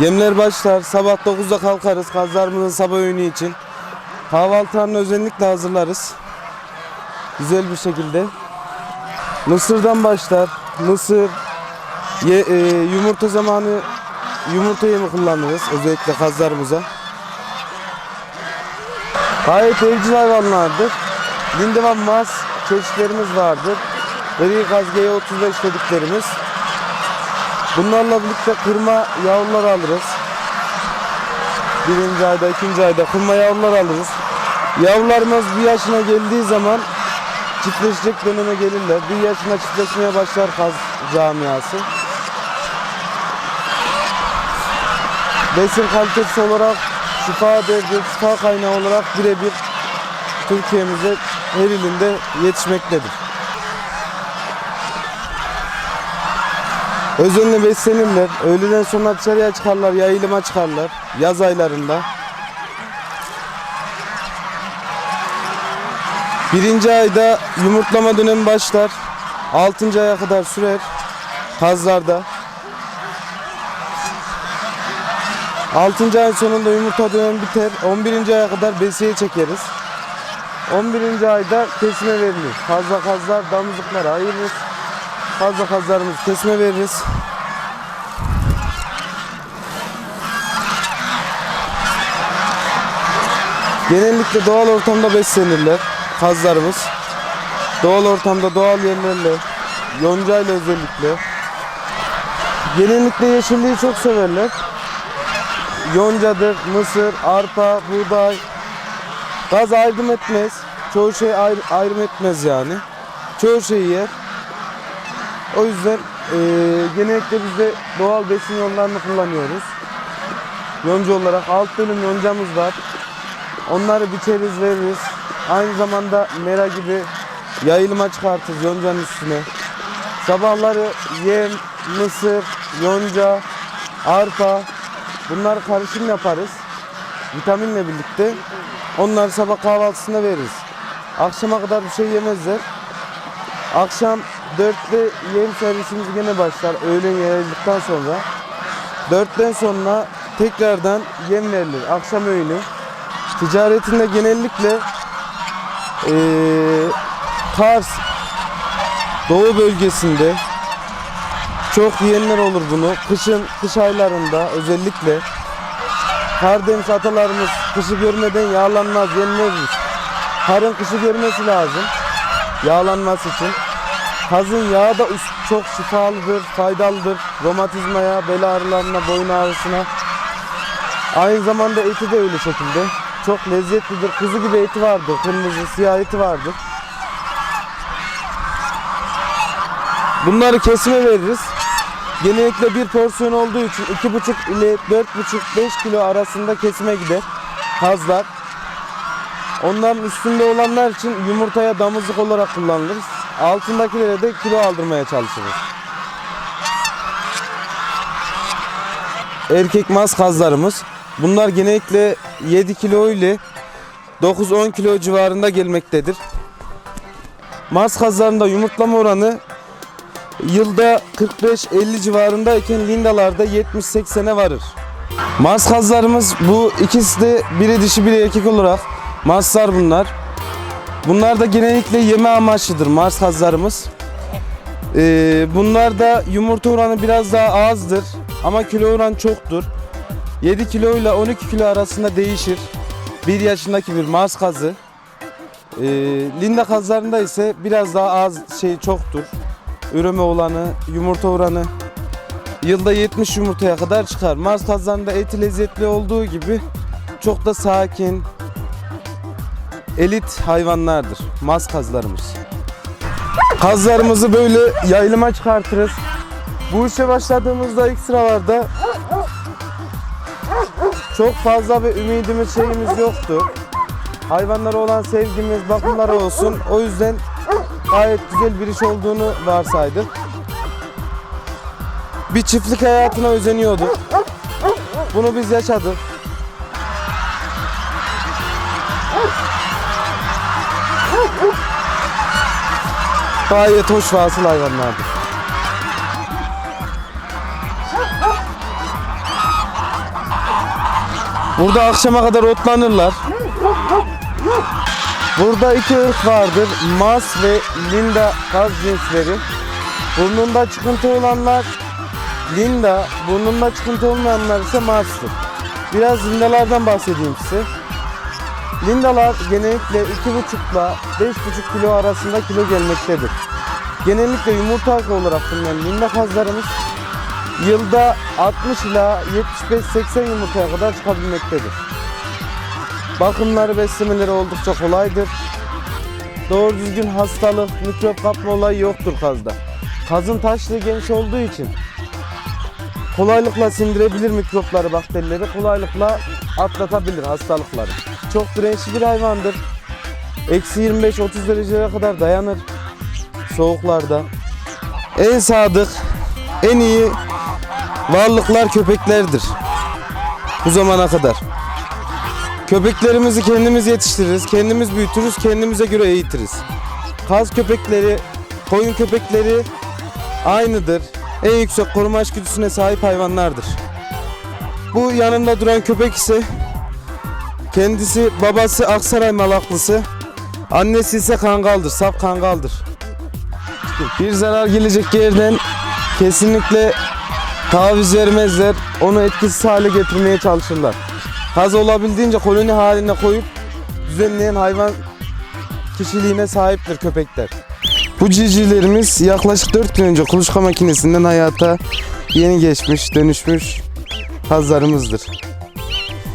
Yemler başlar. Sabah 9'da kalkarız kazlarımızın sabah öğünü için. Kahvaltılarını özellikle hazırlarız. Güzel bir şekilde. Mısırdan başlar. Mısır, ye- e, yumurta zamanı yumurta yemi kullanırız özellikle kazlarımıza. Gayet evcil hayvanlardır. Lindevan mas çeşitlerimiz vardır. Gri kaz G35 dediklerimiz. Bunlarla birlikte kırma yavrular alırız. Birinci ayda, ikinci ayda kırma yavrular alırız. Yavrularımız bir yaşına geldiği zaman çiftleşecek döneme gelirler. Bir yaşına çiftleşmeye başlar kaz camiası. Besin kalitesi olarak şifa derdi, şifa kaynağı olarak birebir Türkiye'mize her ilinde yetişmektedir. Özenle beslenirler. Öğleden sonra dışarıya çıkarlar, yayılıma çıkarlar yaz aylarında. Birinci ayda yumurtlama dönemi başlar. Altıncı aya kadar sürer kazlarda. Altıncı ay sonunda yumurta dönemi biter. 11. aya kadar besiye çekeriz. 11. ayda kesime verilir. Fazla kazlar damızlıklara ayırırız. Fazla kazlarımızı kesme veririz. Genellikle doğal ortamda beslenirler kazlarımız. Doğal ortamda doğal yerlerle, yoncayla özellikle. Genellikle yeşilliği çok severler. Yoncadır, mısır, arpa, buğday. Gaz ayrım etmez. Çoğu şey ayrı, ayrım etmez yani. Çoğu şeyi yer. O yüzden eee, genellikle biz de doğal besin yollarını kullanıyoruz. Yonca olarak alt dönüm yoncamız var. Onları biçeriz veririz. Aynı zamanda mera gibi yayılıma çıkartırız yoncanın üstüne. Sabahları yem, mısır, yonca, arpa bunları karışım yaparız. Vitaminle birlikte. Onları sabah kahvaltısında veririz. Akşama kadar bir şey yemezler. Akşam 4'te yem servisimiz gene başlar öğlen yayıldıktan sonra. 4'ten sonra tekrardan yem verilir akşam öğünü. Ticaretinde genellikle eee Kars Doğu bölgesinde çok yiyenler olur bunu. Kışın, kış aylarında özellikle Karadeniz atalarımız kışı görmeden yağlanmaz, yenmezmiş. Karın kışı görmesi lazım yağlanması için. Kazın yağı da çok şifalıdır, faydalıdır. Romatizmaya, bel ağrılarına, boyun ağrısına. Aynı zamanda eti de öyle şekilde. Çok lezzetlidir. Kuzu gibi eti vardır. Kırmızı, siyah eti vardır. Bunları kesime veririz. Genellikle bir porsiyon olduğu için 2,5 ile 4,5-5 kilo arasında kesime gider. Kazlar. Onların üstünde olanlar için yumurtaya damızlık olarak kullanılır. Altındakilere de kilo aldırmaya çalışırız. Erkek mas kazlarımız. Bunlar genellikle 7 kilo ile 9-10 kilo civarında gelmektedir. Mars kazlarında yumurtlama oranı yılda 45-50 civarındayken lindalarda 70-80'e varır. Mars kazlarımız bu ikisi de biri dişi biri erkek olarak Marslar bunlar. Bunlar da genellikle yeme amaçlıdır Mars kazlarımız. Ee, bunlar da yumurta oranı biraz daha azdır ama kilo oranı çoktur. 7 kilo ile 12 kilo arasında değişir. 1 yaşındaki bir Mars kazı. Ee, Linda kazlarında ise biraz daha az şey çoktur. Üreme olanı, yumurta oranı yılda 70 yumurtaya kadar çıkar. Mars kazlarında eti lezzetli olduğu gibi çok da sakin, elit hayvanlardır. Mars kazlarımız. Kazlarımızı böyle yayılıma çıkartırız. Bu işe başladığımızda ilk sıralarda çok fazla bir ümidimiz şeyimiz yoktu. Hayvanlara olan sevgimiz, bakımları olsun. O yüzden gayet güzel bir iş olduğunu varsaydık. Bir çiftlik hayatına özeniyorduk. Bunu biz yaşadık. Gayet hoş ve asıl hayvanlardır. Burada akşama kadar otlanırlar. Burada iki ırk vardır. Mas ve Linda kaz cinsleri. Burnunda çıkıntı olanlar Linda, burnunda çıkıntı olmayanlar ise Mars'tır. Biraz Lindalardan bahsedeyim size. Lindalar genellikle 2,5 ile 5,5 kilo arasında kilo gelmektedir. Genellikle yumurta hakkı olarak bulunan linda kazlarımız yılda 60 ila 75-80 yumurtaya kadar çıkabilmektedir. Bakımları beslemeleri oldukça kolaydır. Doğru düzgün hastalık, mikrop kapma olayı yoktur kazda. Kazın taşlığı geniş olduğu için kolaylıkla sindirebilir mikropları, bakterileri, kolaylıkla atlatabilir hastalıkları. Çok dirençli bir hayvandır. Eksi 25-30 derecelere kadar dayanır soğuklarda. En sadık, en iyi varlıklar köpeklerdir. Bu zamana kadar. Köpeklerimizi kendimiz yetiştiririz, kendimiz büyütürüz, kendimize göre eğitiriz. Kaz köpekleri, koyun köpekleri aynıdır. En yüksek koruma içgüdüsüne sahip hayvanlardır. Bu yanımda duran köpek ise kendisi babası Aksaray Malaklısı, annesi ise Kangal'dır, saf Kangal'dır. Bir zarar gelecek yerden kesinlikle taviz vermezler. Onu etkisiz hale getirmeye çalışırlar. Kaz olabildiğince koloni haline koyup düzenleyen hayvan kişiliğine sahiptir köpekler. Bu civcivlerimiz yaklaşık 4 gün önce kuluçka makinesinden hayata yeni geçmiş, dönüşmüş kazlarımızdır.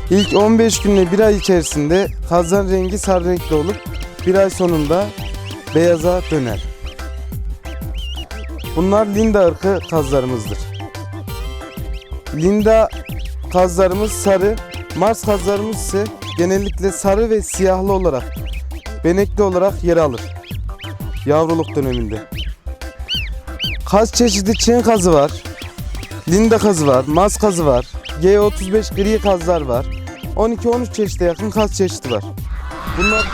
İlk 15 günle bir ay içerisinde kazların rengi sarı renkli olup bir ay sonunda beyaza döner. Bunlar Linda ırkı kazlarımızdır. Linda kazlarımız sarı, Mars kazlarımız ise genellikle sarı ve siyahlı olarak, benekli olarak yer alır. Yavruluk döneminde. Kaz çeşidi Çin kazı var, Linda kazı var, Mars kazı var, G35 gri kazlar var. 12-13 çeşide yakın kaz çeşidi var. Bunlar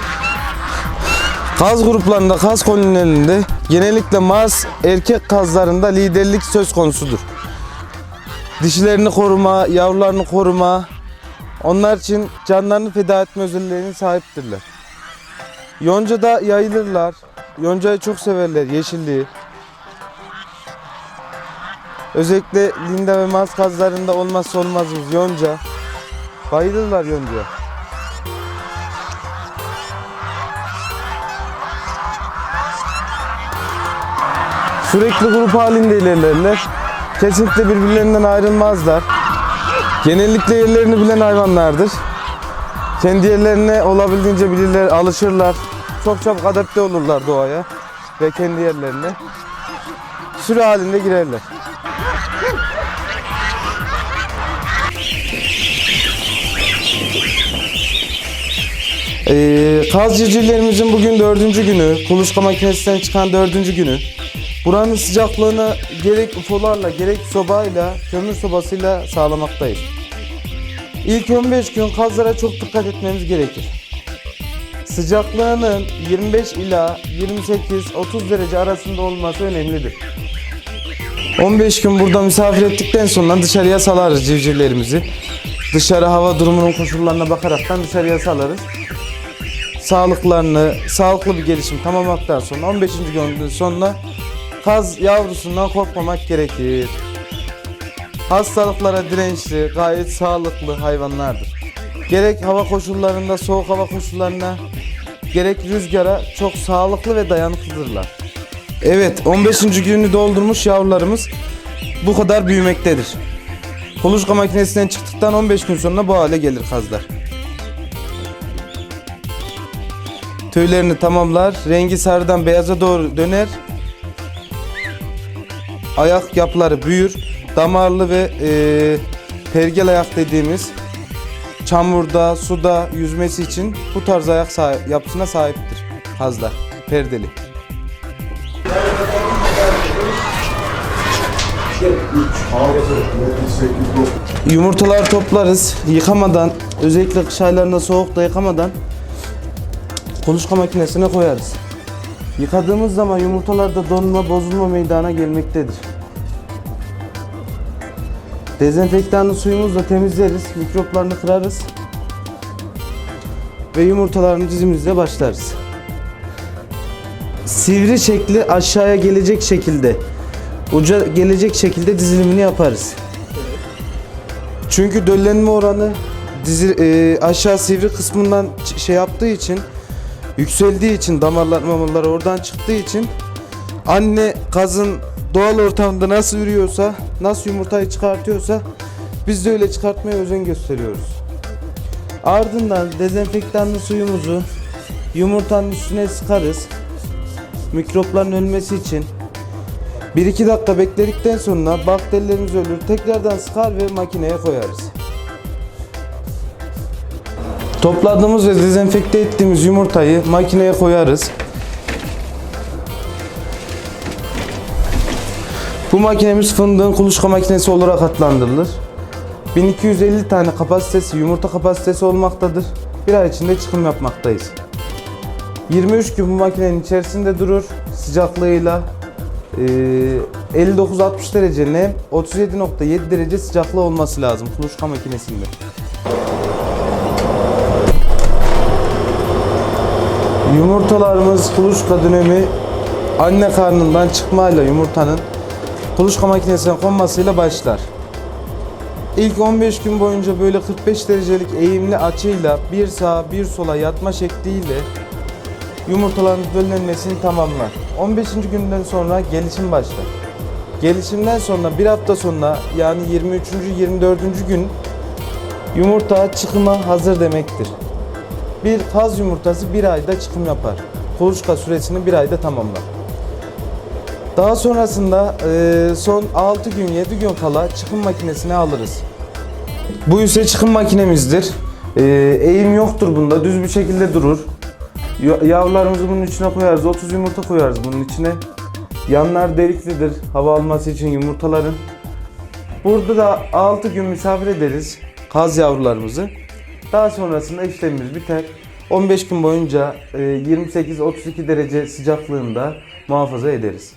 Kaz gruplarında, kaz kolonilerinde genellikle Mars erkek kazlarında liderlik söz konusudur. Dişilerini koruma, yavrularını koruma, onlar için canlarını feda etme özelliğine sahiptirler. Yonca'da yayılırlar. Yonca'yı çok severler, yeşilliği. Özellikle Linda ve Mars kazlarında olmazsa olmazımız yonca. Bayılırlar yoncaya. Sürekli grup halinde ilerlerler. Kesinlikle birbirlerinden ayrılmazlar. Genellikle yerlerini bilen hayvanlardır. Kendi yerlerine olabildiğince bilirler, alışırlar. Çok çabuk adapte olurlar doğaya ve kendi yerlerine. Sürü halinde girerler. Ee, kaz civcivlerimizin bugün dördüncü günü, kuluçka makinesinden çıkan dördüncü günü. Buranın sıcaklığını gerek ufolarla gerek sobayla, kömür sobasıyla sağlamaktayız. İlk 15 gün kazlara çok dikkat etmemiz gerekir. Sıcaklığının 25 ila 28-30 derece arasında olması önemlidir. 15 gün burada misafir ettikten sonra dışarıya salarız civcivlerimizi. Dışarı hava durumunun koşullarına bakaraktan dışarıya salarız. Sağlıklarını, sağlıklı bir gelişim tamamladıktan sonra 15. günden sonra kaz yavrusundan korkmamak gerekir. Hastalıklara dirençli, gayet sağlıklı hayvanlardır. Gerek hava koşullarında, soğuk hava koşullarına, gerek rüzgara çok sağlıklı ve dayanıklıdırlar. Evet, 15. günü doldurmuş yavrularımız bu kadar büyümektedir. Kuluçka makinesinden çıktıktan 15 gün sonra bu hale gelir kazlar. Tüylerini tamamlar, rengi sarıdan beyaza doğru döner. Ayak yapıları büyür, damarlı ve eee pergel ayak dediğimiz çamurda, suda yüzmesi için bu tarz ayak sahip, yapısına sahiptir kazlar, perdeli. Yumurtaları toplarız. Yıkamadan, özellikle kış aylarında soğukta yıkamadan kuluçka makinesine koyarız. Yıkadığımız zaman yumurtalarda donma, bozulma meydana gelmektedir. Dezenfektanlı suyumuzla temizleriz, mikroplarını kırarız. ve yumurtalarını dizimizle başlarız. Sivri şekli aşağıya gelecek şekilde, uca gelecek şekilde dizilimini yaparız. Çünkü döllenme oranı dizi, e, aşağı sivri kısmından şey yaptığı için, yükseldiği için damarlar mamalar oradan çıktığı için anne kazın doğal ortamda nasıl ürüyorsa, nasıl yumurtayı çıkartıyorsa biz de öyle çıkartmaya özen gösteriyoruz. Ardından dezenfektanlı suyumuzu yumurtanın üstüne sıkarız. Mikropların ölmesi için. 1-2 dakika bekledikten sonra bakterilerimiz ölür. Tekrardan sıkar ve makineye koyarız. Topladığımız ve dezenfekte ettiğimiz yumurtayı makineye koyarız. Bu makinemiz fındığın kuluçka makinesi olarak adlandırılır. 1250 tane kapasitesi, yumurta kapasitesi olmaktadır. Bir ay içinde çıkım yapmaktayız. 23 gün bu makinenin içerisinde durur. Sıcaklığıyla eee, 59-60 derece nem, 37.7 derece sıcaklığı olması lazım kuluçka makinesinde. Yumurtalarımız kuluçka dönemi anne karnından çıkmayla yumurtanın kuluçka makinesine konmasıyla başlar. İlk 15 gün boyunca böyle 45 derecelik eğimli açıyla bir sağa bir sola yatma şekliyle yumurtaların döllenmesini tamamlar. 15. günden sonra gelişim başlar. Gelişimden sonra bir hafta sonra yani 23. 24. gün yumurta çıkıma hazır demektir. Bir kaz yumurtası bir ayda çıkım yapar. Kuluçka süresini bir ayda tamamlar. Daha sonrasında e, son 6 gün 7 gün kala çıkım makinesine alırız. Bu ise çıkım makinemizdir. E, eğim yoktur bunda düz bir şekilde durur. Ya- Yavrularımızı bunun içine koyarız. 30 yumurta koyarız bunun içine. Yanlar deliklidir hava alması için yumurtaların. Burada da 6 gün misafir ederiz kaz yavrularımızı. Daha sonrasında işlemimiz biter. 15 gün boyunca e, 28-32 derece sıcaklığında muhafaza ederiz.